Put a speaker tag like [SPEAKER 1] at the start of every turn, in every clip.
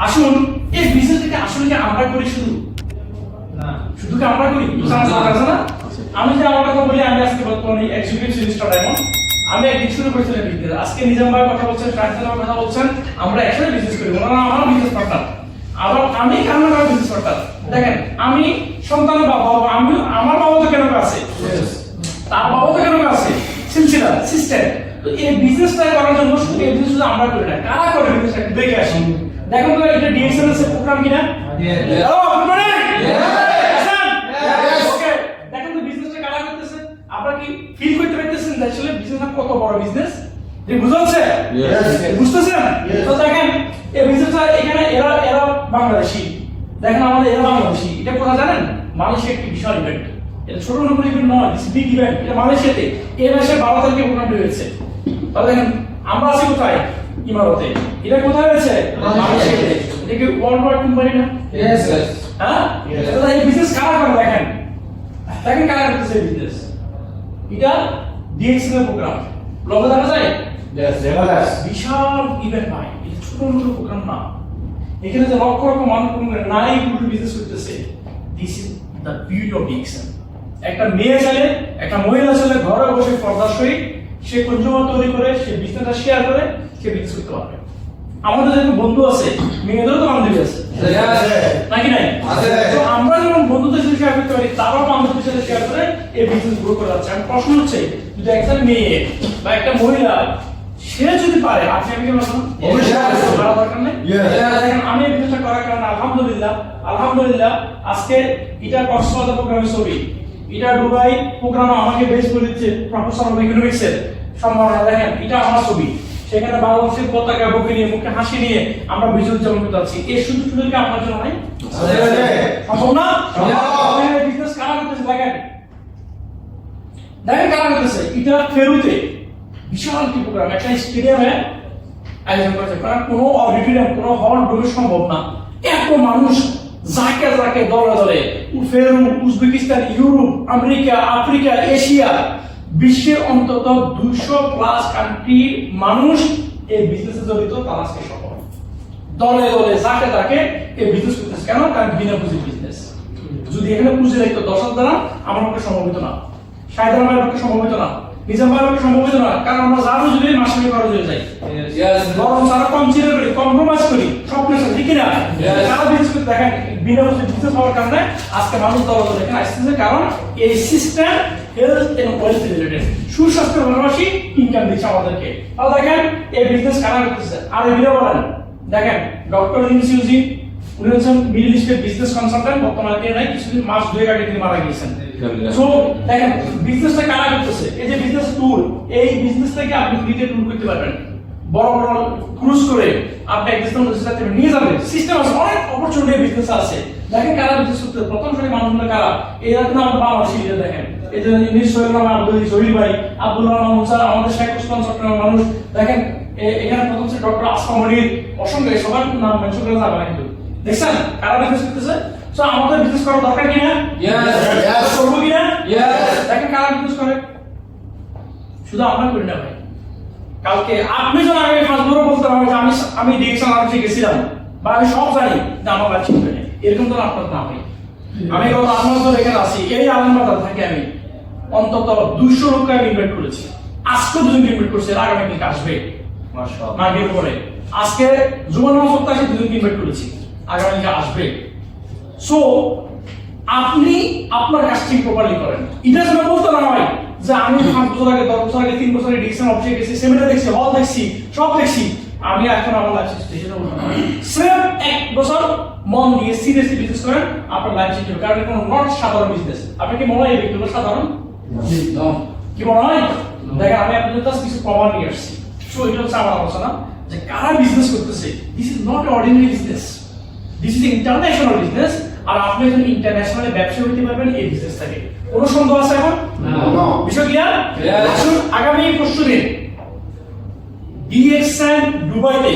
[SPEAKER 1] আসুন এই বিজনেসটাকে আসলে কি আমরা করি শুধু? শুধু কি আমরা করি? আছে না আমি যে আমার কথা বলি আমি আজকে বর্তমানে এক্সিকিউটিভ সিরিজটা ডায়মন্ড আমি একদিন শুরু করেছিলাম বিজনেস আজকে নিজাম ভাই কথা বলছেন ট্রান্সফার ভাই কথা বলছেন আমরা একসাথে বিজনেস করি। ওনারা আমার বিজনেস পার্টনার আবার আমি কারণ আমার বিজনেস পার্টনার দেখেন আমি সন্তানের বাবা হব, আমি আমার বাবা তো কেন আছে তার বাবা তো কেন আছে সিলসিলা সিস্টেম তো এই বিজনেসটা করার জন্য শুধু এই বিজনেস আমরা করি না। কারা করে বিজনেসটা দেখে আসি। দেখুন তো এটা ডিএক্সএল এর প্রোগ্রাম কিনা? হ্যালো গুড মর্নিং ওকে দেখুন তো বিজনেসটা কারা করতেছে? আপনারা কি ফিল করতে পারতেছেন যে আসলে বিজনেসটা কত বড় বিজনেস বুঝাচ্ছে? বুঝতেছেন? তো দেখেন এই বিজনেসটা এখানে এরা এরা বাংলাদেশি। দেখেন আমাদের এরা বাংলাদেশি। এটা জানেন? মালয়েশিয়া একটি বিশাল ইভেন্ট এটা ছোট কোনো ইভেন্ট নয় বিগ ইভেন্ট এটা মালয়েশিয়াতে। এই মাসে বারো তারিখে প্রোগ্রামটি হয়েছে। তাহলে দেখেন আমরা আছি কোথায়? ইমারতে। এটা কোথায় হয়েছে এটা কি ওয়ার্ল্ড ওয়াইড কোম্পানি না? হ্যাঁ? এটা এই বিজনেস কারা করে দেখেন? দেখেন কারা করতেছে বিজনেস এটা ডিএক্সএল প্রোগ্রাম লোগো দেখা যায়? বিশাল ইভেন্ট এটা ছোট ছোট প্রোগ্রাম না। এখানে যে লক্ষ লক্ষ মানুষ নাই পুরো বিজনেস করতেছে। This is the beauty of DXL একটা মেয়ে ছেলে একটা মহিলা ছেলে ঘরে বসে পর্দার সহিত সে কনজিউমার তৈরি করে সে বিজনেসটা শেয়ার করে সে বিজনেস করতে পারবে আমাদের যেহেতু বন্ধু আছে মেয়েদেরও তো বান্ধবী আছে। নাকি নাই? আমরা যেমন বন্ধুদের সাথে শেয়ার করতে পারি তারাও বান্ধবীর সাথে শেয়ার করে এই বিজনেস গ্রো করে যাচ্ছে। আমি প্রশ্ন হচ্ছে যদি একজন মেয়ে বা একটা মহিলা সে যদি পারে আপনি আমি কি বলব করা দরকার নেই? আমি এই বিজনেসটা করার কারণে আলহামদুলিল্লাহ আলহামদুলিল্লাহ আজকে এটা কক্সবাজার প্রোগ্রামের ছবি। এটা দুবাই প্রোগ্রাম আমাকে বেস করে দিচ্ছে প্রফেসর অফ ইকোনমিক্সের সম্ভাবনা দেখেন এটা আমার ছবি। সেখানে বাংলাদেশের পতাকা বুকে নিয়ে মুখে হাসি নিয়ে আমরা বিজয় উদযাপন করতে পারছি এই সুযোগ সুযোগ কি আপনার জন্য নাই? সম্ভব না? বিজনেস কারা করতেছে দেখেন। দেখেন কারা করতেছে। এটা ফেরুতে বিশাল কি প্রোগ্রাম একটা স্টেডিয়ামে আয়োজন করেছে। কারণ কোনো অডিটোরিয়াম কোনো হল রুমে সম্ভব না। এত মানুষ যাকে যাকে দলে দলে। Peru Uzbekistan, Europe, America, Africa, Asia. বিশ্বের অন্তত দুইশো প্লাস কান্ট্রির মানুষ এই বিজনেসে জড়িত, তারা আজকে সফল। দলে দলে যাকে তাকে এই বিজনেস করতেছে কেন? কারণ বিনা পুঁজির বিজনেস যদি এখানে পুঁজি রাখতো দশ হাজার দ্বারা, আমার পক্ষে সম্ভবিত না। সাইদার ভাইয়ের পক্ষে সম্ভবিত না। নিজাম সম্ভবিত না। কারণ আমরা যদি মাসে খরচ হয়ে বরং তারা কম চিন্তা করি কম্প্রোমাইজ করি। স্বপ্নের সাথে ঠিক না?
[SPEAKER 2] Yes.
[SPEAKER 1] তারা বিজনেস করতে দেখেন বিনা হওয়ার কারণে আজকে মানুষ এখানে আসতেছে। কারণ এই সিস্টেম হেলথ এবং ওয়েলথ রিলেটেড সুস্বাস্থ্যের পাশাপাশি ইনকাম দিচ্ছে আমাদেরকে। তাহলে দেখেন এই বিজনেস কারা করতেছে? আর বলেন দেখেন ডক্টর ইনসিউজি উনি হচ্ছেন মিডল ইস্টের বিজনেস কনসালটেন্ট বর্তমানে নাই কিছুদিন মাস দুয়েক আগে তিনি মারা গিয়েছেন। সো দেখেন বিজনেসটা কারা করতেছে? এই যে বিজনেস ট্যুর এই বিজনেস থেকে আপনি ফ্রিতে ট্যুর করতে পারবেন। বড় বড় ক্রুজ করে আপনি এক দেশ থেকে নিয়ে যাবেন। সিস্টেম আছে, অনেক অপরচুনিটি বিজনেস আছে। দেখেন কারা বিজনেস করতে প্রথম সারি মানুষগুলো কারা? এরা কিন্তু আমাদের বাংলাদেশি লিডার দেখেন। এই যে ইংলিশ নাম আব্দুল জহির ভাই আব্দুল্লাহ নাম মুসা আমাদের শেখ ওসমান চট্টগ্রামের মানুষ। দেখেন এখানে প্রথম সে ডক্টর আসফা মনির অসংখ্য সবার নাম মেনশন করা যাবে না কিন্তু। দেখছেন কারা বিজনেস করতেছে? সো আমাদের বিজনেস করা দরকার কি কিনা
[SPEAKER 2] Yes.
[SPEAKER 1] করব কিনা
[SPEAKER 2] Yes.
[SPEAKER 1] দেখেন কারা বিজনেস করে। শুধু আমরা করি না ভাই। কালকে আপনি যখন আগে পাঁচ বছর বলতে হবে যে আমি আমি ডিরেকশন আলোচে গেছিলাম বা আমি সব জানি যে আমার লাইফ চিনবে না এরকম তো আপনার না ভাই। আমি গত আট মাস ধরে এখানে আছি। এই আলমবাজার থাকি আমি অন্তত দুইশো লোককে আমি ইনভাইট করেছি। আজকে দুজন ইনভাইট করছে আগামী দিনকে আসবে। মার্কেট পরে। আজকে জুমান মাস সপ্তাহে দুজন ইনভাইট করেছি। আগামী দিনকে আসবে। সো আপনি আপনার কাজটি প্রপারলি করেন। এটা যেন বলতে না হয় যে আমি পাঁচ বছর আগে দশ বছর আগে তিন বছর আগে ডিকশন অফিসে গেছি সেমিনার দেখছি হল দেখছি সব দেখছি আমি এখন আমার লাইফ সেটা বলব না সেম এক বছর মন দিয়ে সিরিয়াসলি বিজনেস করেন আপনার লাইফ হবে কারণ কোনো নট সাধারণ বিজনেস আপনি কি মনে হয় এই ব্যক্তিগুলো সাধারণ? কি মনে হয়? দেখেন আমি আপনাদের কাছে কিছু প্রমাণ নিয়ে আসছি। সো এটা হচ্ছে আমার আলোচনা যে কারা বিজনেস করতেছে? This is not ordinary business this is international business আর আপনি একজন ইন্টারন্যাশনাল ব্যবসা হইতে পারবেন এই বিজনেস থেকে কোনো সন্দেহ আছে এখন? বিষয় ক্লিয়ার আসুন আগামী পরশু দিন ডিএক্সএন দুবাইতে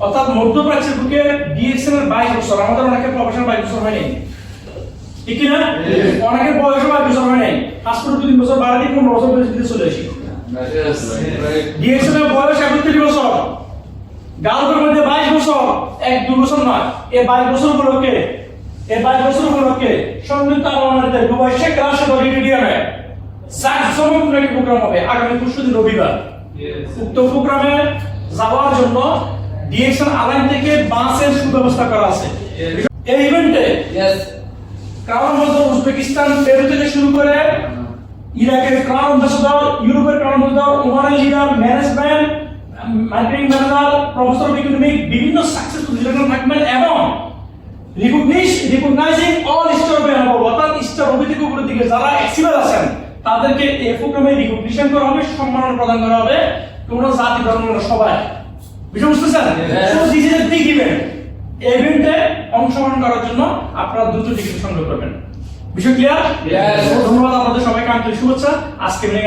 [SPEAKER 1] অর্থাৎ মধ্যপ্রাচ্যের বুকে ডিএক্সএন এর বাইশ বছর আমাদের অনেকের প্রফেশনাল বাইশ বছর হয়নি। ঠিক. অনেকের বয়স বাইশ বছর হয় পাসপোর্ট দুই বছর বাড়াতে পনেরো বছর বয়স দিতে চলে আসি। ডিএক্সএন এর বয়স এখন তিরিশ বছর গালবের মধ্যে বাইশ বছর এক দু বছর নয়। এই বাইশ বছর উপলক্ষে এই বাইশ বছর উপলক্ষে সংযুক্ত আরব আমিরাতের দুবাই শেখ রাশেদ অডিটোরিয়ামে জাঁকজমকপূর্ণ একটি প্রোগ্রাম হবে? আগামী পরশুদিন রবিবার। উক্ত প্রোগ্রামে যাওয়ার জন্য ডিএক্সএন আলাইন থেকে বাসের সুব্যবস্থা করা আছে। এই ইভেন্টে ক্রাউন অ্যাম্বাসেডর উজবেকিস্তান পেরু থেকে শুরু করে ইরাকের ক্রাউন অ্যাম্বাসেডর ইউরোপের ক্রাউন অ্যাম্বাসেডর ওমানের leader management marketing manager professor of economic বিভিন্ন সাকসেসফুল থাকবেন এবং recognizing all star of enable অর্থাৎ স্টার থেকে উপরের দিকে যারা এক্সিলার আছেন তাদেরকে এই প্রোগ্রামে রিকগনিশন করা হবে সম্মান প্রদান করা হবে। কোনো জাতি ধর্ম সবাই। বুঝতে বুঝতেছেন. So this is a big event ইভেন্টে অংশগ্রহণ করার জন্য আপনারা দ্রুত টিকিট সংগ্রহ করবেন। বিষয় ক্লিয়ার. ধন্যবাদ আপনাদের সবাইকে আন্তরিক শুভেচ্ছা। আজকে